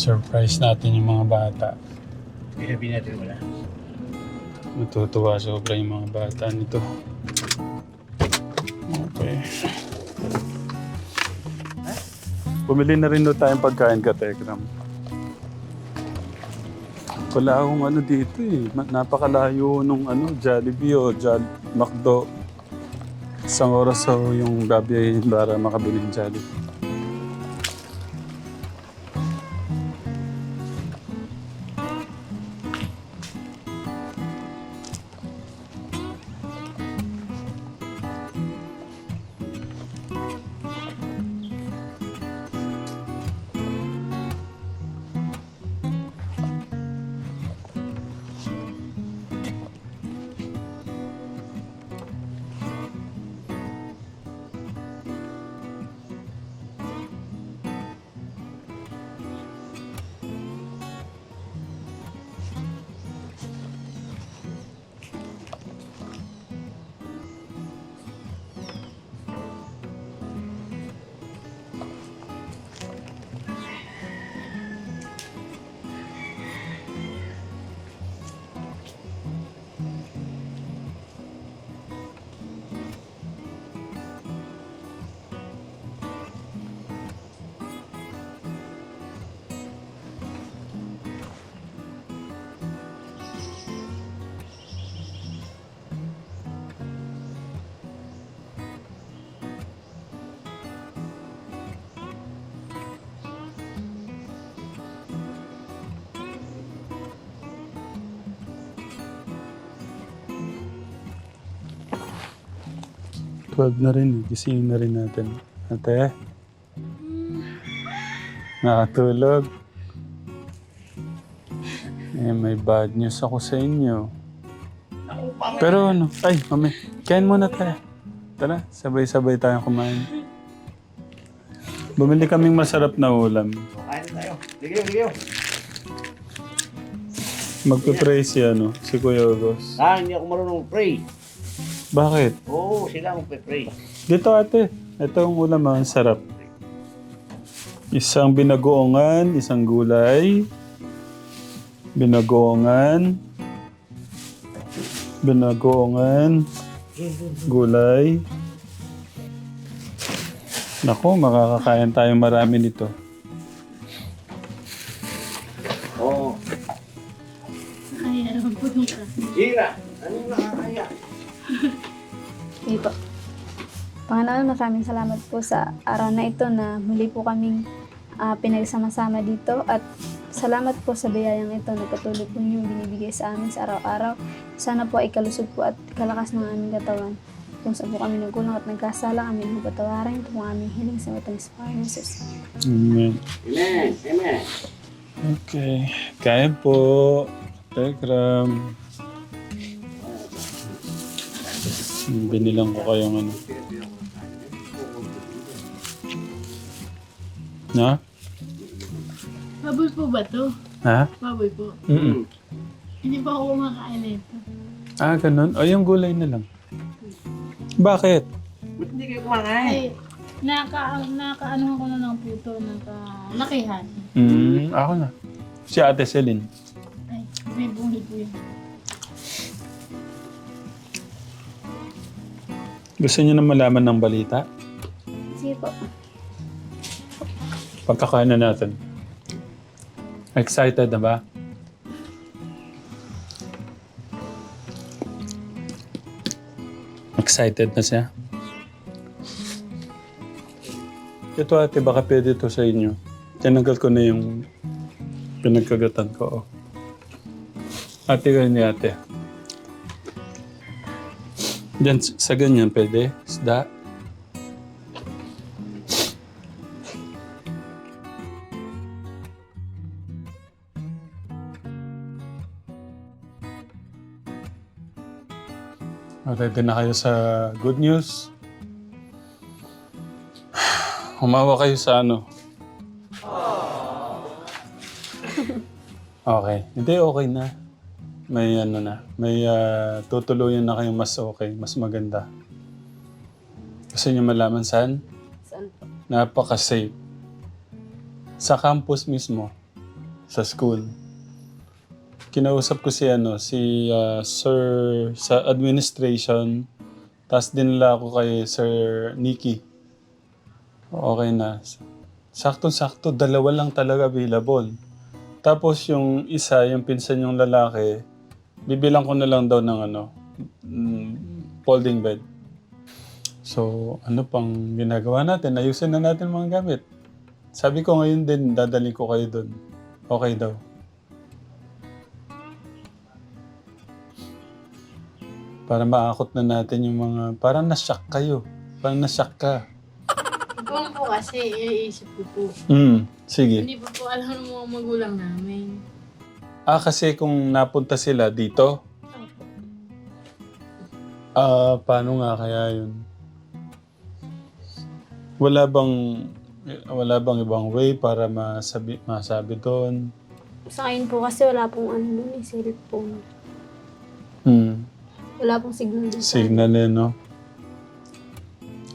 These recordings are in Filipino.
Surprise natin yung mga bata. Sabihin natin wala. Matutuwa sobra yung mga bata nito. Okay. Bumili na rin doon tayong pagkain ka, Tekram. Wala akong ano dito eh. Napakalayo nung ano, Jollibee o Jol McDo. Isang oras so yung babiyahin para makabili ng Jollibee. Twelve na rin eh. Gisingin na rin natin. Ate? Nakatulog? Eh, may bad news ako sa inyo. Pero ano, ay, mami, kain muna tayo. Tara, sabay-sabay tayong kumain. Bumili kaming masarap na ulam. Kain tayo. Ligaw, ligaw. Magpe-pray si ano, si Kuya Ogos. Ah, hindi ako marunong pray. Bakit? Oo, sila ang pray. Dito ate, ito ang ulam ang sarap. Isang binagoongan, isang gulay. Binagoongan. Binagoongan. Gulay. Nako, makakakain tayo marami nito. Panginoon, maraming salamat po sa araw na ito na muli po kaming ah, pinagsama-sama dito at salamat po sa biyayang ito na patuloy po niyong binibigay sa amin sa araw-araw. Sana po ay kalusog po at kalakas ng aming katawan. Kung saan po kami nagkulang at nagkasala, kami po patawarin. Ang aming hiling sa matang sa Panginoon. Amen. Amen. Amen. Okay. Kain po. Tekram. Binilang ko kayong ano. Na? Baboy po ba to? Ha? Baboy po. Mm Hindi pa ako kumakain nito. Ah, ganun? O, yung gulay na lang. Bakit? Ba't hindi kayo kumakain? Ay, naka, naka-ano ko na ng puto, naka, lakihan. Mm, ako na. Si Ate Celine. Ay, may bungi po yun. Gusto niyo na malaman ng balita? Sige po. Pagkakain na natin. Excited na ba? Excited na siya? Ito ate, baka pwede to sa inyo. Tinanggal ko na yung pinagkagatan ko. Oh. Ate, ganyan ate. Diyan, sa ganyan pwede? Isda? Ready na kayo sa good news? Humawa kayo sa ano? Okay. Hindi, okay na. May ano na. May ah, tutuluyan na kayong mas okay, mas maganda. Gusto niyo malaman saan? Saan po? Napaka-safe. Sa campus mismo. sa school. Kinausap ko si ano, si ah, Sir sa administration. Tapos dinala ako kay Sir Nicky. Okay na. Sakto-sakto, dalawa lang talaga available. Tapos yung isa, yung pinsan yung lalaki, bibilang ko na lang daw ng ano, mm, folding bed. So, ano pang ginagawa natin? Ayusin na natin mga gamit. Sabi ko ngayon din, dadalhin ko kayo doon. Okay daw. Para maakot na natin yung mga... Parang nasyak kayo. Parang nasyak ka. Kung po kasi, iisip ko po. Hmm, sige. Hindi pa po alam ng mga magulang namin. Ah, kasi kung napunta sila dito, ah, paano nga kaya yun? Wala bang wala bang ibang way para masabi masabi doon? Sa ngayon po kasi wala pong ano nun, eh, cellphone. Hmm. Wala pong signal dito. Signal eh, no?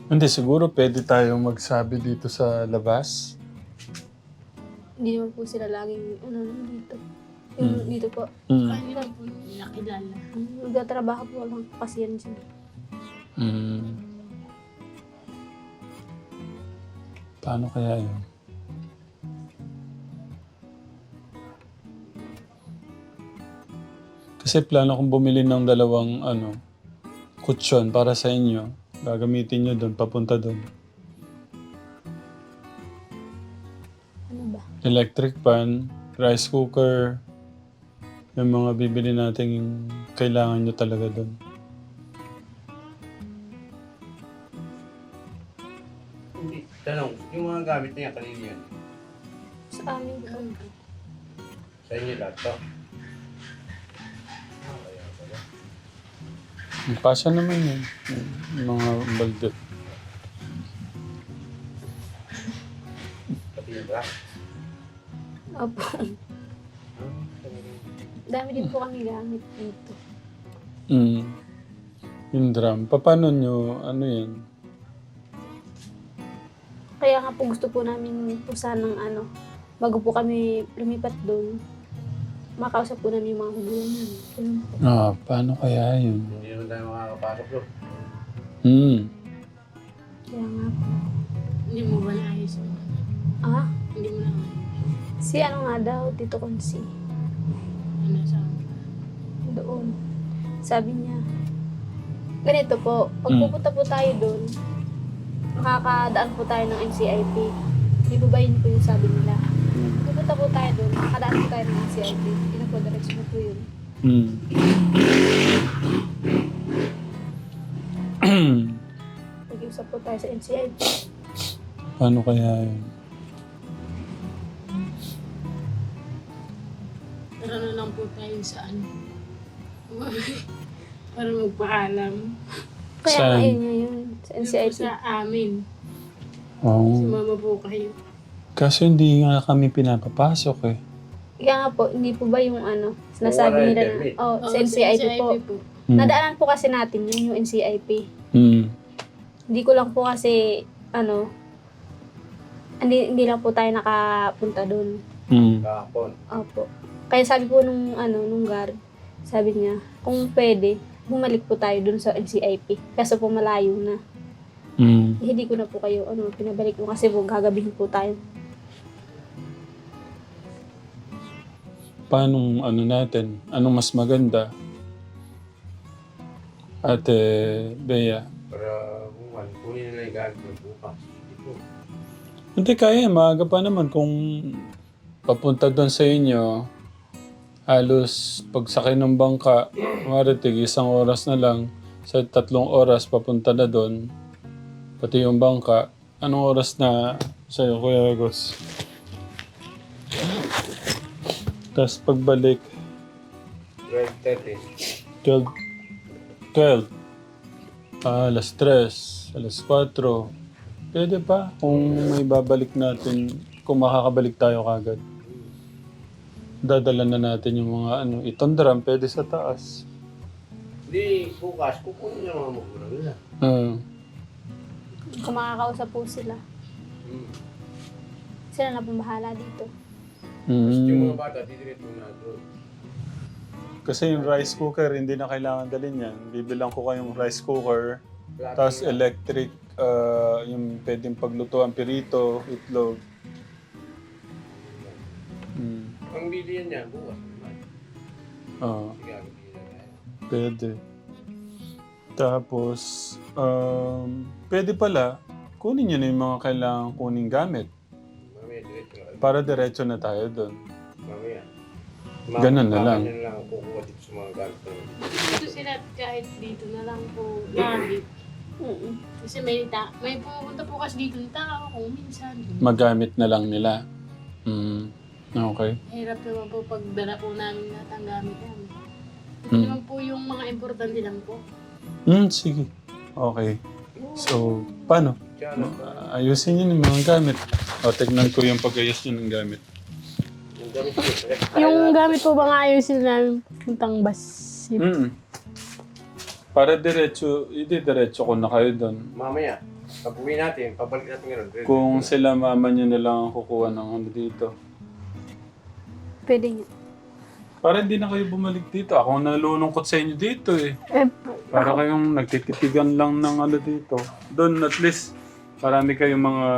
Hindi, siguro pwede tayong magsabi dito sa labas. Hindi naman po sila laging ano dito. Yung dito po. Kaya lang po nakilala. Nagtatrabaho po lang po kasi yan siya. Hmm. Paano kaya yun? Kasi plano kong bumili ng dalawang ano, kutsyon para sa inyo. Gagamitin nyo doon, papunta doon. Ano ba? Electric pan, rice cooker, yung mga bibili natin kailangan nyo talaga doon. Hindi. Tanong, yung mga gamit niya, kanina yan. Sa amin po. Sa inyo lahat to. Pasya naman yun. Mga balde. Opo. Dami din po kami gamit dito. Mm. Yung drum. Pa- Paano nyo, ano yan? Kaya nga po gusto po namin po sanang ano, bago po kami lumipat doon, makausap po namin yung mga namin. Ganun po. Ah, paano kaya yun? Hindi naman tayo makakapasok bro. Hmm. Kaya nga po. Hindi mo ba naayos yun? Ah, Hindi mo na si ano nga daw, Tito Consi, ano sa doon. Sabi niya, ganito po, pag Mm. pupunta po tayo doon, makakadaan po tayo ng NCIP. Di po ba yun po yung sabi nila? Pupunta po tayo doon, makakadaan po tayo ng NCIP. Yun po, diretso na po yun. Hmm. Nag-iusap po tayo sa NCIP. paano kaya yun? Tara na lang po tayo sa ano. Para magpaalam. Kaya Saan? nga yun yun, sa Yun po sa amin. Oh. Sumama po kayo. Kaso hindi nga kami pinapapasok eh. Kaya nga po, hindi po ba yung ano, sinasabi Wala nila na, internet. oh, Oo, sa NCIP po. Hmm. Nadaanan po kasi natin yun, yung NCIP. Hmm. Hindi ko lang po kasi, ano, hindi, hindi lang po tayo nakapunta doon. Hmm. Kahapon. Opo. Kaya sabi po nung, ano, nung guard, sabi niya, kung pwede, bumalik po tayo doon sa NCIP. Kaso po malayo na. Hmm. Eh, hindi ko na po kayo, ano, pinabalik mo kasi po gagabihin po tayo. Paano ano natin? Anong mas maganda? Ate Bea. Para kung ano, kunin nila yung gamit ng bukas. Hindi kaya, maaga pa naman kung papunta doon sa inyo, halos pagsakay ng bangka, maritig isang oras na lang, sa tatlong oras papunta na doon, pati yung bangka, anong oras na sa'yo, Kuya Agos? Tapos pagbalik, 12.30. 12, 12, ah, alas 3, alas 4, pwede pa kung may babalik natin, kung makakabalik tayo kagad. Dadala na natin yung mga ano, itong drum, pwede sa taas. Hindi, bukas, kukunin niya mga magulang nila. Ah, Kung makakausap po sila, Hmm. sila na pong bahala dito. Yung Mm. mga bata, didiret mo na doon. Kasi yung rice cooker, hindi na kailangan dalhin yan. Bibilang ko kayong rice cooker, Plato tapos na. electric, ah, yung pwedeng paglutuan pirito, itlog. Mm. Ang bilihan niya, bukas naman. Oo. Sige, ang bilihan tayo. Pwede. Tapos, um, pwede pala, kunin nyo na yung mga kailangan kuning gamit. Na. Para diretso na tayo doon. Mamaya. Ganun na lang. Mamaya na lang ang kukuha dito sa mga gamit namin. Dito sila kahit dito na lang po gamit. Kasi may, ta may pumunta po kasi dito ng tao kung minsan. Magamit na lang nila. Mm. Okay. Hirap naman po pagdala po namin lahat ang gamit namin. Ito Hmm. naman po yung mga importante lang po. Mm, sige. Okay. So, paano? Ayusin nyo yung mga gamit. O, tignan ko yung pag-ayos nyo ng gamit. yung gamit po ba nga ayusin namin puntang bus? Mm. Para diretso, hindi diretso ko na kayo doon. Mamaya, pag uwi natin, pabalik natin ngayon. diretso Kung sila mama nyo na lang ang kukuha ng ano dito. Pwede nga. Para hindi na kayo bumalik dito. Ako nalulungkot sa inyo dito eh. Eh, Para kayong nagtititigan lang ng ano dito. Doon at least marami kayong mga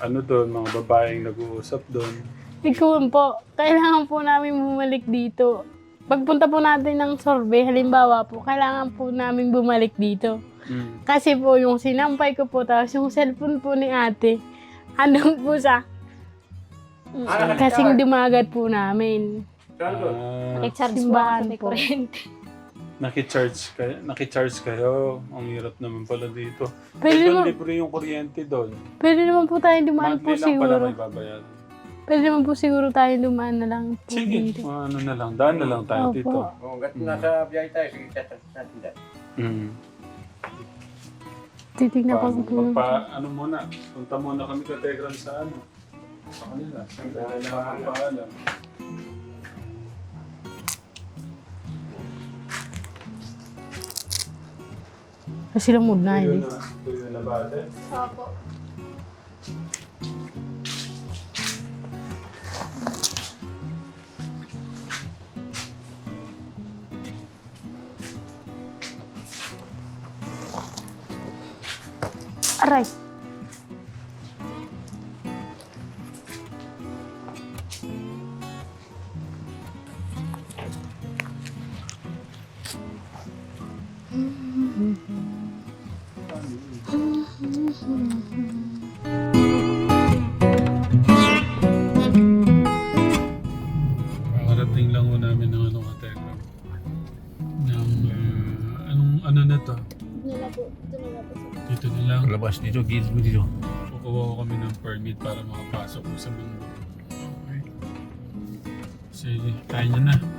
ano doon, mga babaeng nag-uusap doon. ikaw po, kailangan po namin bumalik dito. Pagpunta po natin ng survey, halimbawa po, kailangan po namin bumalik dito. Mm. Kasi po, yung sinampay ko po, tapos yung cellphone po ni ate, andun po sa Ah, kasing dumagat po namin. Ah, Simbahan kasi may po. kuryente. Nakicharge kayo, nakicharge kayo. Ang hirap naman pala dito. Pwede doon naman, libre yung kuryente doon. pwede naman po tayo dumaan po Monthly lang pala siguro. may babayaran. Pwede naman po siguro tayo dumaan na lang po Sige, dito. ano na lang. Daan na lang tayo Opo. dito. Oh, gat nasa biyahe tayo, sige, chat natin dyan. Mm. Titignan ko Pa, po. magpa, ano muna, punta muna kami ka Telegram sa ano. Sa kanila. Kailangan paalam. Kasi lang mood na Tuyo yun. na, tuyo na ba ate? Opo. Aray! Kakarating lang ho namin ng ano ka Telegram. Ng, ah, anong, ano na to? Nila po. Ito nila po sa Dito na lang. Labas dito, gilid mo dito. Kukuha ko kami ng permit para makapasok ko sa mundo. Okay. Sige, kaya niya na.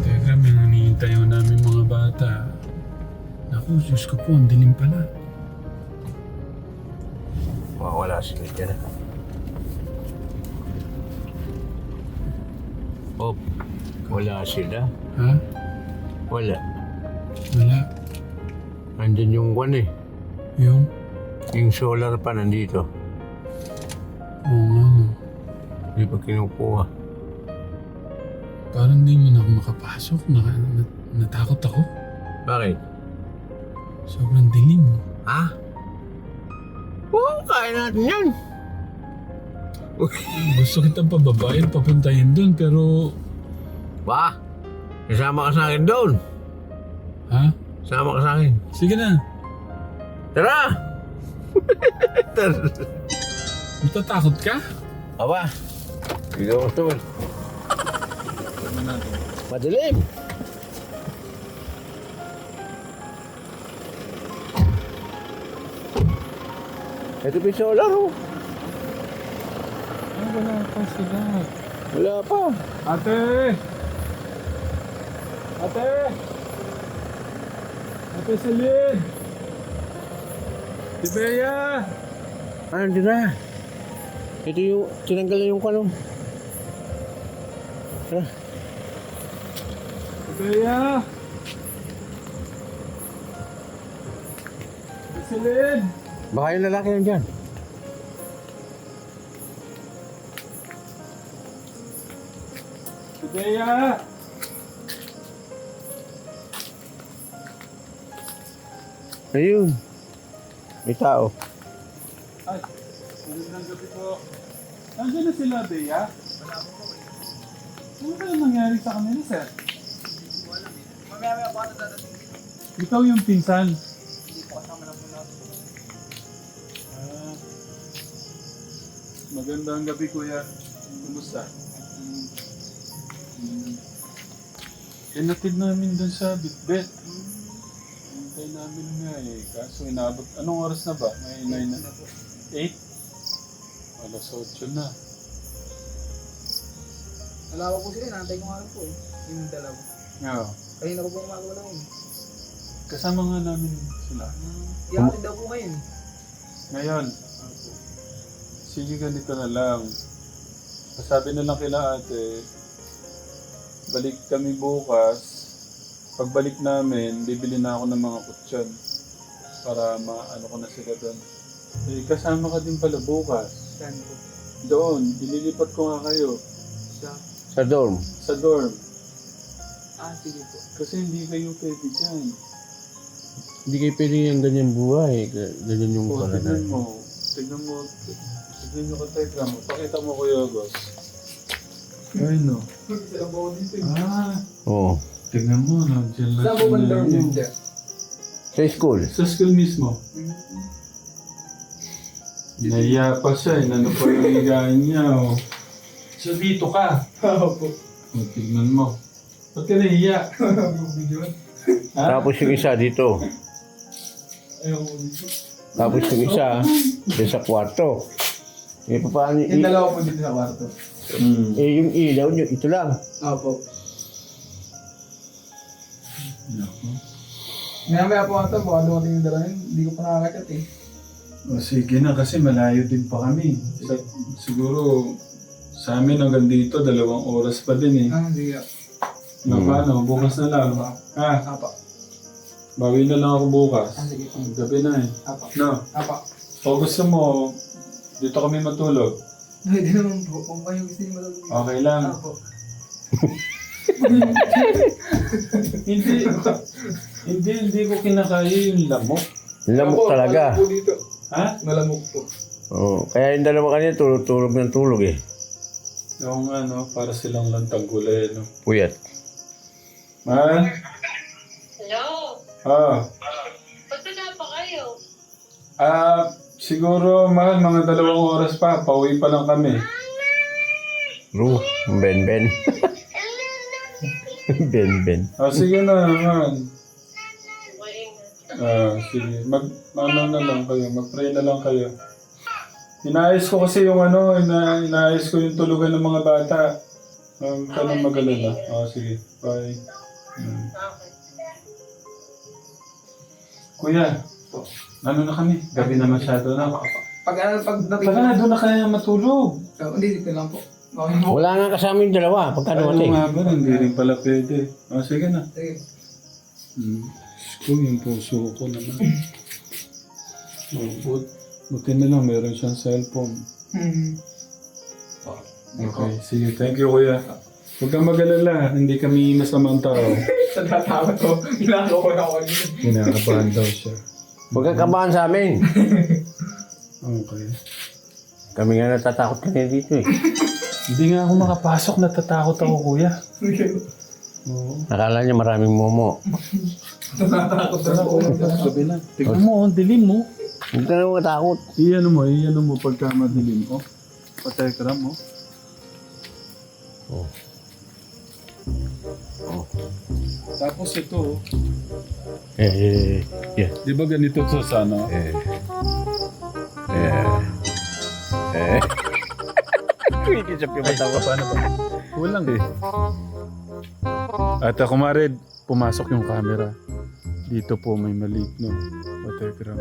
Telegram, yung hinihintay ho namin mga bata. Naku, Diyos ko po, ang dilim pala. Mawala sila dyan. Oh, wala sila. Ha? Wala. Wala. Andyan yung one eh. Yung? Yung solar pa nandito. Oo nga. Hindi pa kinukuha. Parang di mo na ako makapasok. Naka, nat- natakot ako. Bakit? Sobrang dilim. Ha? Oo, kaya natin yan. Gusto kitang pababayan, papuntahin doon, pero... Ba? Kasama ka sa akin doon. Ha? Sama ka sa akin. Sige na. Tara! Matatakot ka? Aba, hindi ko gusto man. Madilim. Ito pa yung solar oh. Ah, wala pa sila. Wala pa. Ate! Ate! Ate Celine! Si Bea! Ano din na? Ito yung, tinanggal na yung kano. Si Ate Celine! Baka yung lalaki nandyan. Si Bea! Ayun. May tao. Ay, magandang gabi po. Nandiyan na sila, Bea? Ano ba yung nangyari sa kanila, sir? Ikaw yung pinsan. Ah. Magandang gabi, kuya. Kumusta? Mm. Inatid namin dun sa Bitbit. Hintay namin nga eh. Kaso inabot. Anong oras na ba? May 9 na. 8? Alas 8 na. Dalawa po sila, nantay ko nga lang po eh. Yung dalawa. Yeah. Kanina ko po umaga lang yun. Kasama nga namin sila. Ihatid daw po ngayon. Ngayon, sige ganito na lang. Sabi na lang kila ate, balik kami bukas. Pagbalik namin, bibili na ako ng mga kutsyon para maano ko na sila doon. Eh, kasama ka din pala bukas. Saan po? Doon, ililipat ko nga kayo Sa... Sa dorm. sa dorm. Ah, sige po. Kasi hindi kayo pwede dyan. Hindi kayo pwede yung ganyan buhay. Ganyan yung O, tignan paraan. mo. Tignan mo. Tignan mo ka Tekram. Pakita mo Kuya Agos. Ay no. Saan po dito eh. Ah, Oo. tignan mo. Nandiyan lang Saan po ba sila. dorm yun dyan? Sa school. Sa school mismo. Nahiya pa siya. Inano pa yung higaan niya. Oh. So dito ka. Oo po. O, tignan mo. Ba't ka nahiya? Ha? Tapos yung isa dito. Ayaw ko dito. Tapos yung isa, dyan sa kwarto. Eh, paano Yung i- dalawa po dito sa kwarto. Hmm. eh, yung ilaw nyo, ito lang. Oo po. Naku. Maya maya po ata, baka dumating yung dalawa yun. Hindi ko pa nakakakat eh. O sige na kasi malayo din pa kami. Sa- siguro sa amin hanggang dito dalawang oras pa din eh. Ah, sige. Na paano? Bukas na lang. Ha? Apa. Bawi na lang ako bukas. Ah, sige. Gabi na eh. Apa. No. Apa. O gusto mo, dito kami matulog. Hindi naman po. Kung kayo gusto niyo matulog. Okay lang. Apo. hindi, hindi, hindi ko kinakaya yung lamok. Lamok talaga. Malamok po dito. Ha? Malamok po. Oo. Kaya yung dalawa kanina, tulog, tulog ng tulog eh. Yung ano, para silang lantang gulay, no? Puyat. Man? Hello? Ah. Ba't na pa kayo? Ah, siguro, mahal, mga dalawang oras pa. Pauwi pa lang kami. Ru, ben ben. ben ben. Ah, sige na. Wait. Ah, sige. Mag, ano na lang kayo, mag-pray na lang kayo. Inaayos ko kasi yung ano, ina, inaayos ko yung tulugan ng mga bata. Um, ka nang mag-alala. Ah, sige. Bye. Hmm. Okay. Kuya, ano na kami? Gabi na masyado na. Pag ano, pag dating Tara na, doon na kaya matulog. So, hindi, dito lang po. Okay po. Wala nga kasama yung dalawa. Pagka Ano dumating. nga ba, hindi rin pala pwede. Ah, sige na. Sige. Hmm. Kung yung puso ko naman. Oh, but, buti na lang, meron siyang cellphone. Hmm. Okay, sige. Thank you, kuya. Huwag kang mag-alala. Hindi kami masamang tao. Sa tatawad ko, ginagawa na ako dito. Kinakabahan daw siya. Huwag kang kabahan sa amin. Okay. Kami nga natatakot kanina dito eh. Hindi nga ako makapasok. Natatakot ako, kuya. Oo. Akala niya maraming momo. Natatakot na ako. Gabi na. Tignan mo, ang dilim mo. Hindi ka na matakot. Iyan mo, iyan mo pagka madilim. Oh, patekram mo. Oh. Oh. Tapos ito, Eh, eh, eh. di ba ganito to sa ano? Eh. Eh. Eh. Kikisap yung mata ko. Paano ba? Walang eh. At ako Mared, pumasok yung camera. Dito po may maliit, no? Telegram.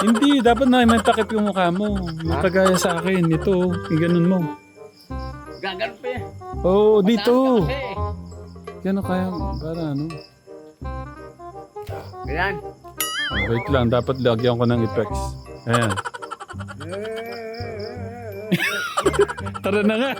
Hindi, dapat na may takip yung mukha mo. Yung kagaya sa akin, ito, yung ganun mo. Pa yan. Oo, oh, dito. Kasi. Kaya, para ano? Ganyan. Oh, wait lang, dapat lagyan ko ng effects. Ayan. Tara na nga.